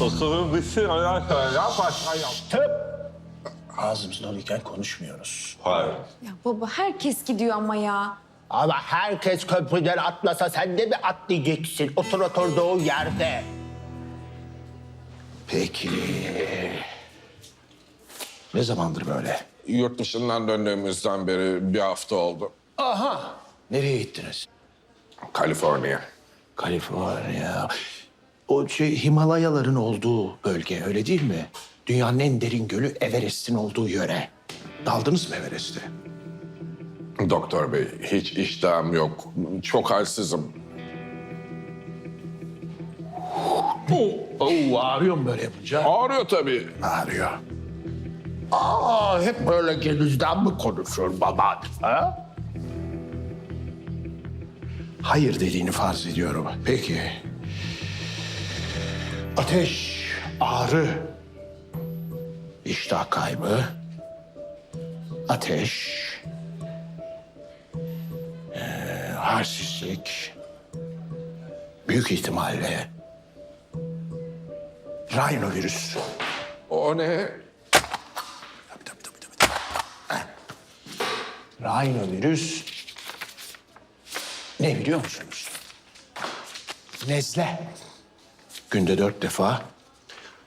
Bir şey ondan sonra başka yap. Tıp! Ağzımız doluyken konuşmuyoruz. Hayır. Ya baba herkes gidiyor ama ya. Ama herkes köprüden atlasa sen de mi atlayacaksın? Otur oturduğu yerde. Peki. Ne zamandır böyle? Yurt dışından döndüğümüzden beri bir hafta oldu. Aha. Nereye gittiniz? Kaliforniya. Kaliforniya. O şey Himalayaların olduğu bölge öyle değil mi? Dünyanın en derin gölü Everest'in olduğu yöre. Daldınız mı Everest'e? Doktor bey, hiç iştahım yok. Çok halsizim. Oo, ağrıyor mu böyle yapınca? Ağrıyor tabii. Ağrıyor. Aa, hep böyle genizden mi konuşur baban? Ha? Hayır dediğini farz ediyorum. Peki. Ateş, ağrı, iştah kaybı, ateş, ee, halsizlik, büyük ihtimalle rhinovirüs. O ne? Tabii tabii tabii tabii. tabii. Heh. Rhinovirüs ne biliyor musunuz? Nezle. Günde dört defa.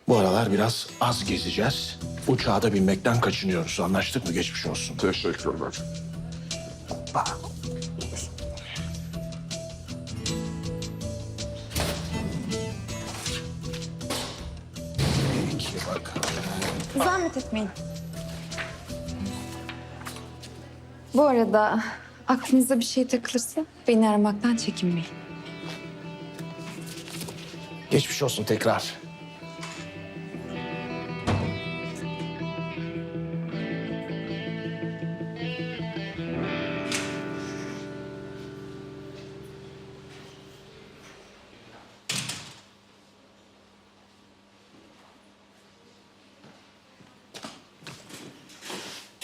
Bu aralar biraz az gezeceğiz. Uçağa da binmekten kaçınıyoruz. Anlaştık mı? Geçmiş olsun. Teşekkürler. Bak. Peki bakalım. Zahmet etmeyin. Bu arada aklınıza bir şey takılırsa beni aramaktan çekinmeyin. Geçmiş olsun tekrar.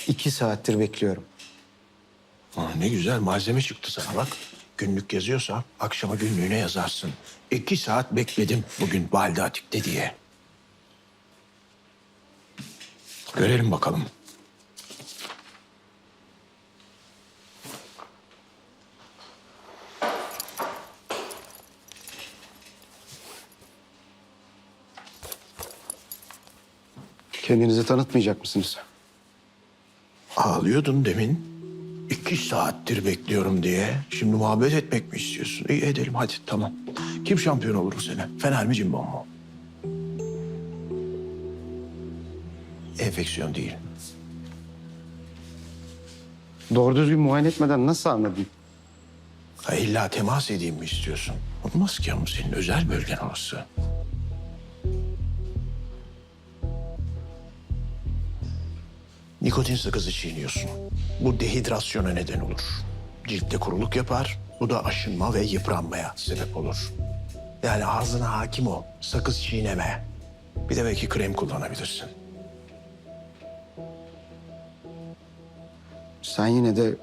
İki saattir bekliyorum. Aa, ne güzel malzeme çıktı sana bak. Günlük yazıyorsa akşama günlüğüne yazarsın. İki saat bekledim bugün Valide Atik'te diye. Görelim bakalım. Kendinizi tanıtmayacak mısınız? Ağlıyordun demin. İki saattir bekliyorum diye. Şimdi muhabbet etmek mi istiyorsun? İyi edelim hadi tamam. Kim şampiyon olur bu sene? Fener mi Cimbom mu? Enfeksiyon değil. Doğru düzgün muayene etmeden nasıl anladın? Ha, illa temas edeyim mi istiyorsun? Olmaz ki ama senin özel bölgen orası. Nikotin sakızı çiğniyorsun. Bu dehidrasyona neden olur. Ciltte kuruluk yapar. Bu da aşınma ve yıpranmaya sebep olur. Yani ağzına hakim ol. Sakız çiğneme. Bir de belki krem kullanabilirsin. Sen yine de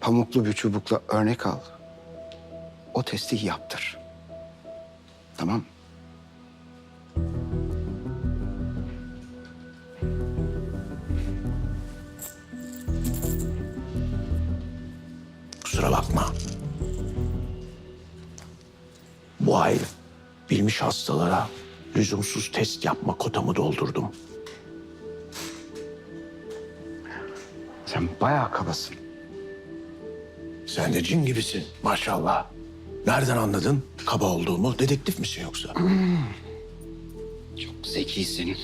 pamuklu bir çubukla örnek al. O testi yaptır. Tamam. Kusura bilmiş hastalara lüzumsuz test yapma kotamı doldurdum. Sen bayağı kabasın. Sen de cin gibisin maşallah. Nereden anladın kaba olduğumu? Dedektif misin yoksa? Çok zekisin.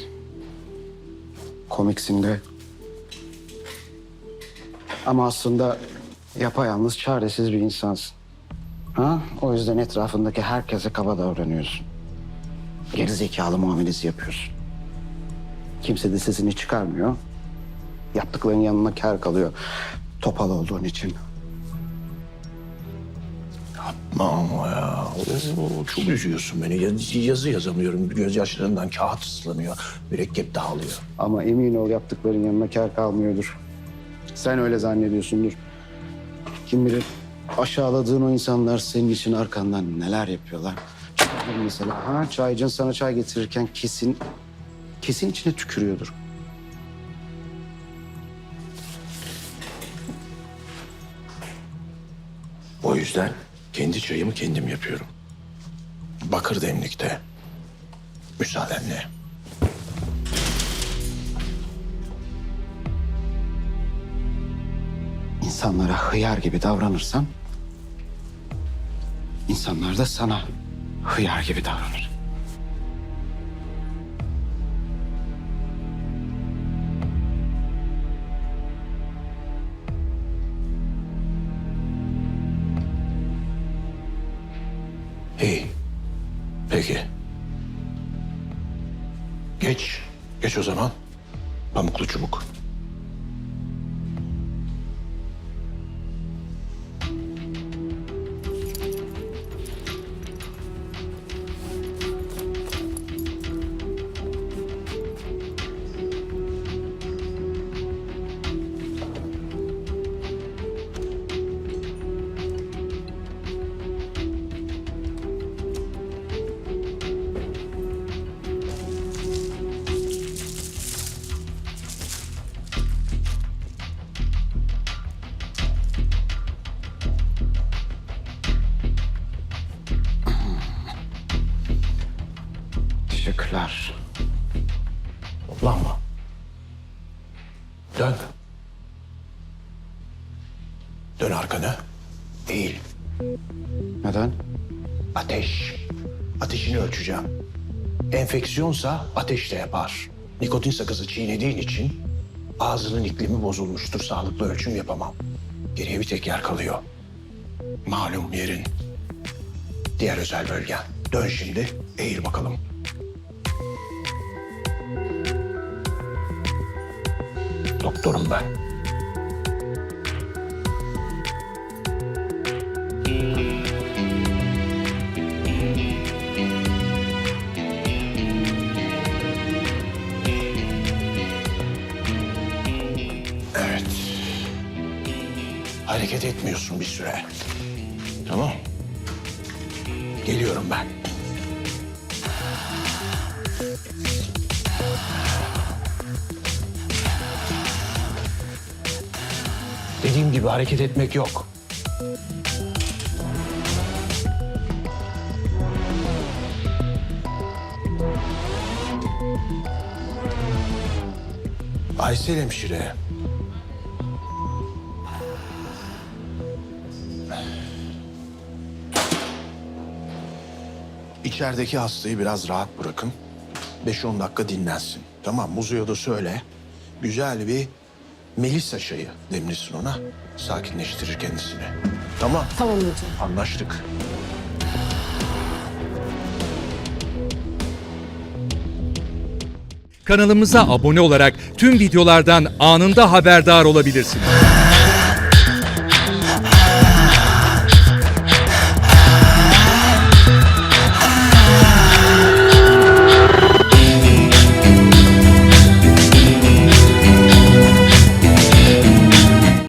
Komiksin de. Ama aslında yapayalnız çaresiz bir insansın. Ha? O yüzden etrafındaki herkese kaba davranıyorsun. Geri zekalı muamelesi yapıyorsun. Kimse de sesini çıkarmıyor. Yaptıkların yanına kar kalıyor. Topal olduğun için. Ama ya oo, çok üzüyorsun beni. Yaz- Yazı yazamıyorum. Gözyaşlarından kağıt ıslanıyor. Mürekkep dağılıyor. Ama emin ol yaptıkların yanına kar kalmıyordur. Sen öyle zannediyorsundur. Kim bilir aşağıladığın o insanlar senin için arkandan neler yapıyorlar. Mesela ha çaycın sana çay getirirken kesin kesin içine tükürüyordur. O yüzden kendi çayımı kendim yapıyorum. Bakır demlikte. Müsaadenle. İnsanlara hıyar gibi davranırsan insanlar da sana hıyar gibi davranır. İyi. Peki. Geç. Geç o zaman. Pamuklu çubuk. Teşekkürler. Toplanma. Dön. Dön arkana. Eğil. Neden? Ateş. Ateşini ölçeceğim. Enfeksiyonsa ateş de yapar. Nikotin sakızı çiğnediğin için ağzının iklimi bozulmuştur. Sağlıklı ölçüm yapamam. Geriye bir tek yer kalıyor. Malum yerin. Diğer özel bölgen. Dön şimdi. Eğil bakalım. Ben. Evet. Hareket etmiyorsun bir süre. Tamam. Geliyorum ben. Dediğim gibi hareket etmek yok. Aysel hemşire. İçerideki hastayı biraz rahat bırakın. 5-10 dakika dinlensin. Tamam Muzu'ya da söyle. Güzel bir Melisa çayı demlisin ona. Sakinleştirir kendisini. Tamam. Tamam hocam. Anlaştık. Kanalımıza abone olarak tüm videolardan anında haberdar olabilirsiniz.